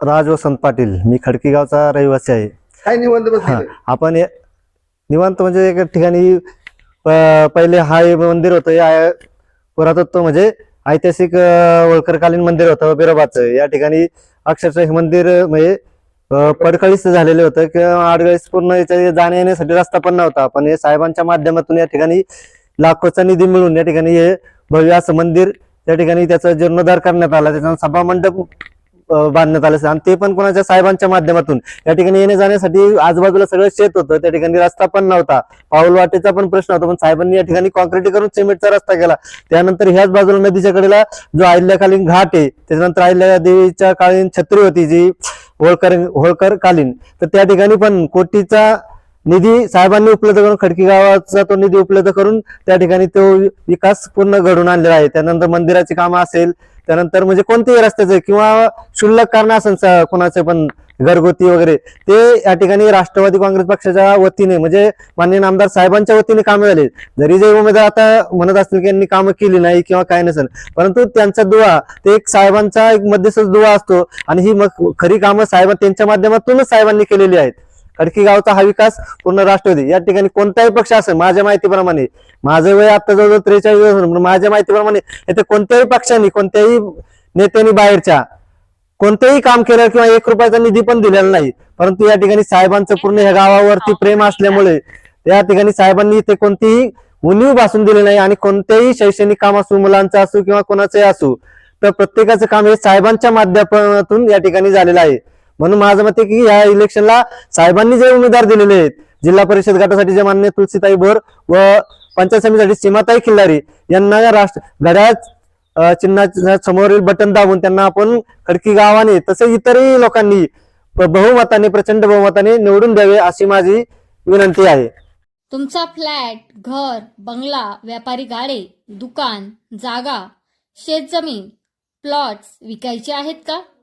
राज वसंत पाटील मी खडकी गावचा रहिवासी आहे. काय हा बसले? आपण हे- निवांत म्हणजे एका ठिकाणी प- पहिले हा हे मंदिर होतं हे आहे पुरातत्व म्हणजे ऐतिहासिक अं, होळकरकालीन मंदिर होतं बिरोबाचं या ठिकाणी अक्षरशः हे मंदिर अं, म्हणजे अं, पडकळीस झालेलं होतं किंवा आडगळीस पूर्ण याच्या जाण्या येण्यासाठी रस्ता पण नव्हता. पण हे साहेबांच्या माध्यमातून या ठिकाणी लाखोचा निधी मिळून या ठिकाणी हे भव्य असं मंदिर त्या ठिकाणी त्याचा जीर्णोद्धार करण्यात आला. त्याच्यानंतर सभा मंडप बांधण्यात आलं आणि ते पण कोणाच्या साहेबांच्या माध्यमातून. या ठिकाणी येण्या जाण्यासाठी आजूबाजूला सगळं शेत होतं. त्या ठिकाणी रस्ता पण नव्हता. पाऊल वाटेचा पण प्रश्न होता. पण साहेबांनी या ठिकाणी कॉन्क्रीट करून सिमेंटचा रस्ता केला. त्यानंतर ह्याच बाजूला नदीच्या कडेला जो अहिल्याकालीन घाट आहे त्याच्यानंतर अहिल्या देवीच्या कालीन छत्री होती जी होळकर होळकर कालीन तर त्या ठिकाणी पण कोटीचा निधी साहेबांनी उपलब्ध करून खडकी गावाचा तो निधी उपलब्ध करून त्या ठिकाणी तो विकास पूर्ण घडून आणलेला आहे. त्यानंतर मंदिराची कामं असेल त्यानंतर म्हणजे कोणतेही रस्त्याचे किंवा क्षुल्लक कारण असेल कोणाचे पण घरगुती वगैरे ते या ठिकाणी राष्ट्रवादी काँग्रेस पक्षाच्या वतीने म्हणजे माननीय आमदार साहेबांच्या वतीने कामे झाले. जरी जे उमेदवार आता म्हणत असतील की यांनी कामं केली नाही किंवा काय नसेल परंतु त्यांचा दुवा ते एक साहेबांचा एक मध्यस्थ दुवा असतो आणि ही मग खरी कामं साहेबां त्यांच्या माध्यमातूनच साहेबांनी केलेली आहेत. खडकी गावचा हा विकास पूर्ण राष्ट्रवादी. या ठिकाणी कोणताही पक्ष असेल माझ्या माहितीप्रमाणे माझं वय आता जवळजवळ त्रेचाळीस वर्ष माझ्या माहितीप्रमाणे येथे कोणत्याही पक्षांनी कोणत्याही नेत्यांनी बाहेरच्या कोणतेही काम केलं किंवा एक रुपयाचा निधी पण दिलेला नाही. परंतु या ठिकाणी साहेबांचं पूर्ण ह्या गावावरती प्रेम असल्यामुळे या ठिकाणी साहेबांनी इथे कोणतीही उणीव भासून दिली नाही आणि कोणतेही शैक्षणिक काम असू मुलांचं असू किंवा कोणाचंही असू तर प्रत्येकाचं काम हे साहेबांच्या माध्यमातून या ठिकाणी झालेलं आहे. म्हणून माझं मत की या इलेक्शनला साहेबांनी जे उमेदवार दिलेले आहेत जिल्हा परिषद गटासाठी जे मान्य तुलसीताई बोर व पंचायत समितीसाठी सीमाताई खिल्लारी यांना या राष्ट्र घड्याळ चिन्हाच्या समोरील बटन दाबून त्यांना आपण खडकी गावाने तसे इतरही लोकांनी बहुमताने प्रचंड बहुमताने निवडून द्यावे अशी माझी विनंती आहे. तुमचा फ्लॅट घर बंगला व्यापारी गाडे दुकान जागा शेतजमीन प्लॉट्स विकायचे आहेत का?